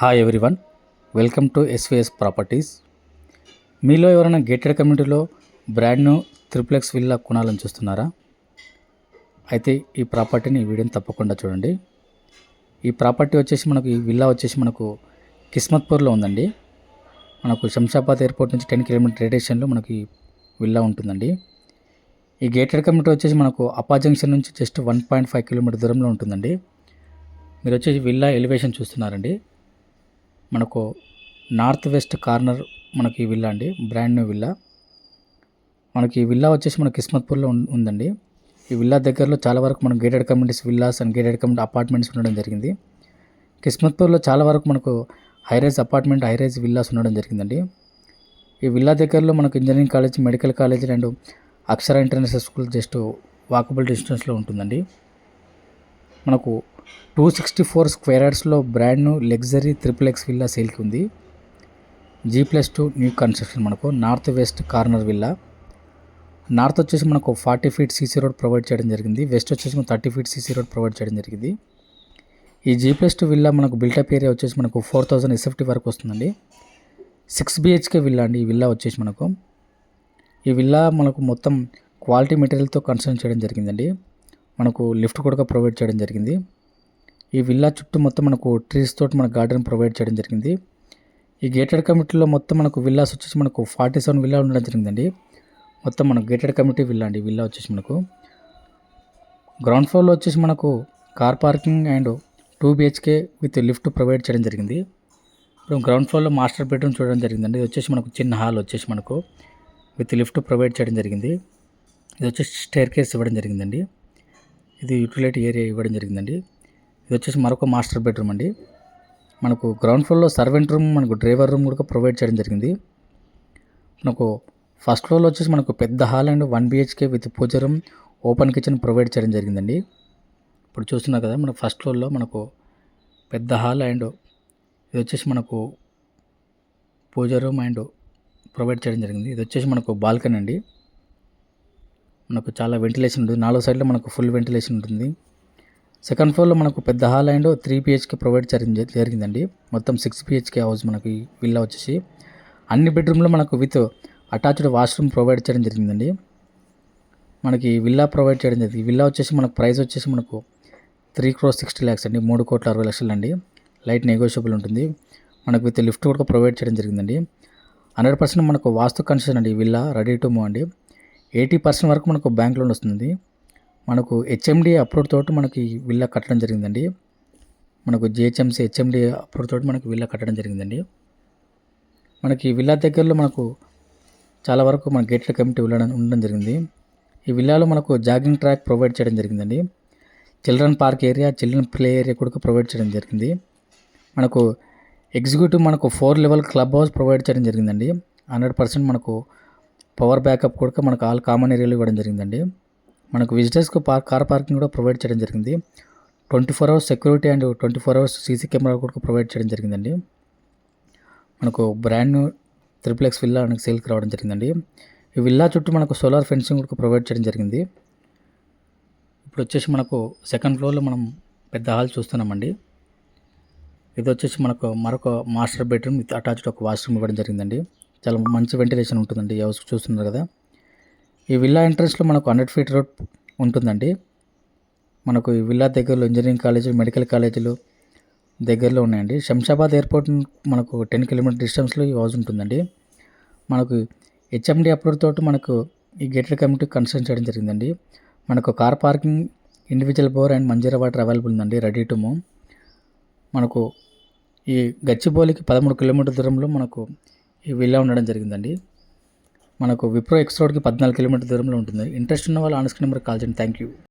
Hi everyone welcome to SVS properties మీలో ఎవరైనా gated కమ్యూనిటీలో బ్రాండ్ న్యూ త్రిప్లెక్స్ విల్లా కొనాలని చూస్తున్నారా? అయితే ఈ ప్రాపర్టీని ఈ వీడియోని తప్పకుండా చూడండి. ఈ ప్రాపర్టీ వచ్చేసి మనకు ఈ విల్లా వచ్చేసి మనకు కిస్మత్పూర్లో ఉందండి. మనకు శంషాబాద్ ఎయిర్పోర్ట్ నుంచి టెన్ కిలోమీటర్ రేడియేషన్లో మనకి విల్లా ఉంటుందండి. ఈ గేటెడ్ కమ్యూనిటీ వచ్చేసి మనకు అపా జంక్షన్ నుంచి just one point five kilometre దూరంలో ఉంటుందండి. మీరు వచ్చేసి విల్లా ఎలివేషన్ చూస్తున్నారండి. మనకు నార్త్ వెస్ట్ కార్నర్ మనకి ఈ విల్లా అండి బ్రాండ్ న్యూ విల్లా. మనకి ఈ విల్లా వచ్చేసి మన కిస్మత్పూర్లో ఉందండి. ఈ విల్లా దగ్గరలో చాలా వరకు మనం gated communities villas and gated community apartments ఉండడం జరిగింది. కిస్మత్పూర్లో చాలా వరకు మనకు హైరైజ్ అపార్ట్మెంట్ హైరైజ్ విల్లాస్ ఉండడం జరిగిందండి. ఈ విల్లా దగ్గరలో మనకు engineering college medical college and Akshara international school just walkable డిస్టెన్స్లో ఉంటుందండి. మనకు two sixty four square యార్డ్స్లో brand new luxury triple X villa సేల్కి ఉంది. G plus two new construction మనకు north west corner villa north వచ్చేసి మనకు forty feet CC road provide చేయడం జరిగింది. వెస్ట్ వచ్చేసి మనకు thirty feet CC road provide చేయడం జరిగింది. ఈ జీ ప్లస్ టూ విల్లా మనకు బిల్టప్ ఏరియా వచ్చేసి మనకు ఫోర్ థౌజండ్ ఎస్ఎఫ్టీ వరకు వస్తుందండి. సిక్స్ బిహెచ్కే విల్లా అండి. ఈ విల్లా వచ్చేసి మనకు. ఈ విల్లా మనకు మొత్తం క్వాలిటీ మెటీరియల్తో కన్సర్న్ చేయడం జరిగిందండి. మనకు లిఫ్ట్ కూడా ప్రొవైడ్ చేయడం జరిగింది. ఈ విల్లా చుట్టూ మొత్తం మనకు ట్రీస్ తోటి మన గార్డెన్ ప్రొవైడ్ చేయడం జరిగింది. ఈ గేటెడ్ కమిటీలో మొత్తం మనకు విల్లాస్ వచ్చేసి మనకు ఫార్టీ సెవెన్ విల్లా ఉండడం జరిగిందండి. మొత్తం మనకు గేటెడ్ కమిటీ విల్లా అండి విల్లా వచ్చేసి మనకు. గ్రౌండ్ ఫ్లోర్లో వచ్చేసి మనకు car parking and two BHK with lift provide చేయడం జరిగింది. ఇప్పుడు గ్రౌండ్ ఫ్లోర్లో మాస్టర్ బెడ్రూమ్ చూడడం జరిగిందండి. ఇది వచ్చేసి మనకు చిన్న హాల్ వచ్చేసి మనకు విత్ లిఫ్ట్ ప్రొవైడ్ చేయడం జరిగింది. ఇది వచ్చేసి స్టేర్ కేస్ ఇవ్వడం జరిగిందండి. ఇది యూటిలిటీ ఏరియా ఇవ్వడం జరిగిందండి. ఇది వచ్చేసి మరొక మాస్టర్ బెడ్రూమ్ అండి. మనకు గ్రౌండ్ ఫ్లోర్లో సర్వెంట్ రూమ్ మనకు డ్రైవర్ రూమ్ కూడా ప్రొవైడ్ చేయడం జరిగింది. మనకు ఫస్ట్ ఫ్లోర్లో వచ్చేసి మనకు పెద్ద hall and one BHK with puja room open kitchen provide చేయడం జరిగిందండి. ఇప్పుడు చూస్తున్నారు కదా మనకు ఫస్ట్ ఫ్లోర్లో మనకు పెద్ద హాల్ అండ్ ఇది వచ్చేసి మనకు పూజ రూమ్ అండ్ ప్రొవైడ్ చేయడం జరిగింది. ఇది వచ్చేసి మనకు బాల్కనీ అండి. మనకు చాలా వెంటిలేషన్ ఉంటుంది నాలుగు సైడ్లో మనకు ఫుల్ వెంటిలేషన్ ఉంటుంది. సెకండ్ ఫ్లోర్లో మనకు పెద్ద hall and three BHK provide చేయడం జరిగిందండి. మొత్తం సిక్స్ బిహెచ్కే హౌస్ మనకి విల్లా వచ్చేసి. అన్ని బెడ్రూమ్లో మనకు విత్ అటాచ్డ్ వాష్రూమ్ ప్రొవైడ్ చేయడం జరిగిందండి. మనకి విల్లా ప్రొవైడ్ చేయడం జరిగింది. విల్లా వచ్చేసి మనకు ప్రైస్ వచ్చేసి మనకు త్రీ క్రోర్ సిక్స్టీ ల్యాక్స్ అండి. మూడు కోట్ల అరవై లక్షలు అండి. లైట్ నెగోషియబుల్ ఉంటుంది. మనకు విత్ లిఫ్ట్ కూడా ప్రొవైడ్ చేయడం జరిగిందండి. హండ్రెడ్ పర్సెంట్ మనకు వాస్తు కన్సెషన్ అండి విల్లా రెడీ టు మూవ్ అండి. ఎయిటీ పర్సెంట్ వరకు మనకు బ్యాంక్ లోన్ వస్తుంది మనకు హెచ్ఎండి అప్రూవ్ తోటి మనకి విల్లా కట్టడం జరిగిందండి. మనకు జిహెచ్ఎంసీ హెచ్ఎండి అప్రూవ్ తోటి మనకి విల్లా కట్టడం జరిగిందండి. మనకి ఈ విల్లా దగ్గరలో మనకు చాలా వరకు మన గేటెడ్ కమిటీ వెళ్ళడం ఉండడం జరిగింది. ఈ విల్లాలో మనకు జాగింగ్ ట్రాక్ ప్రొవైడ్ చేయడం జరిగిందండి. Children park area children play area కూడా ప్రొవైడ్ చేయడం జరిగింది. మనకు ఎగ్జిక్యూటివ్ మనకు four level club house provide చేయడం జరిగిందండి. హండ్రెడ్ పర్సెంట్ మనకు పవర్ బ్యాకప్ కూడా మనకు ఆల్ కామన్ ఏరియాలో ఇవ్వడం జరిగిందండి. మనకు విజిటర్స్కి పార్క్ కార్ పార్కింగ్ కూడా ప్రొవైడ్ చేయడం జరిగింది. Twenty four hours security and twenty four hours CC camera కూడా ప్రొవైడ్ చేయడం జరిగిందండి. మనకు బ్రాండ్ న్యూ త్రిప్లెక్స్ విల్లా మనకు సేల్కి రావడం జరిగిందండి. ఈ విల్లా చుట్టూ మనకు సోలార్ ఫెన్సింగ్ కూడా ప్రొవైడ్ చేయడం జరిగింది. ఇప్పుడు వచ్చేసి మనకు సెకండ్ ఫ్లోర్లో మనం పెద్ద హాల్ చూస్తున్నామండి. ఇది వచ్చేసి మనకు మరొక మాస్టర్ బెడ్రూమ్ అటాచ్డ్ ఒక వాష్రూమ్ ఇవ్వడం జరిగిందండి. చాలా మంచి వెంటిలేషన్ ఉంటుందండి ఎవరు హౌస్ చూస్తున్నారు కదా. ఈ విల్లా ఎంట్రన్స్లో మనకు హండ్రెడ్ ఫీట్ రోడ్ ఉంటుందండి. మనకు ఈ విల్లా దగ్గరలో ఇంజనీరింగ్ కాలేజీ మెడికల్ కాలేజీలు దగ్గరలో ఉన్నాయండి. శంషాబాద్ ఎయిర్పోర్ట్ మనకు టెన్ కిలోమీటర్ డిస్టెన్స్లో ఈ హౌస్ ఉంటుందండి. మనకు హెచ్ఎండి అప్రూవ్ తోటి మనకు ఈ గేటెడ్ కమిటీ కన్స్ట్రక్ట్ చేయడం జరిగిందండి. మనకు car parking individual bore and Manjira water available ఉందండి రెడీ టు మూవ్. మనకు ఈ గచ్చిబౌలికి పదమూడు కిలోమీటర్ దూరంలో మనకు ఈ విల్లా ఉండడం జరిగిందండి. మనకు విప్రో ఎక్స్ రోడ్కి పద్నాలుగు కిలోమీటర్ దూరంలో ఉంటుంది. ఇంట్రెస్ట్ ఉన్న వాళ్ళు ఆన్స్క్రీన్ నెంబర్ కాల్ చేయండి. Thank you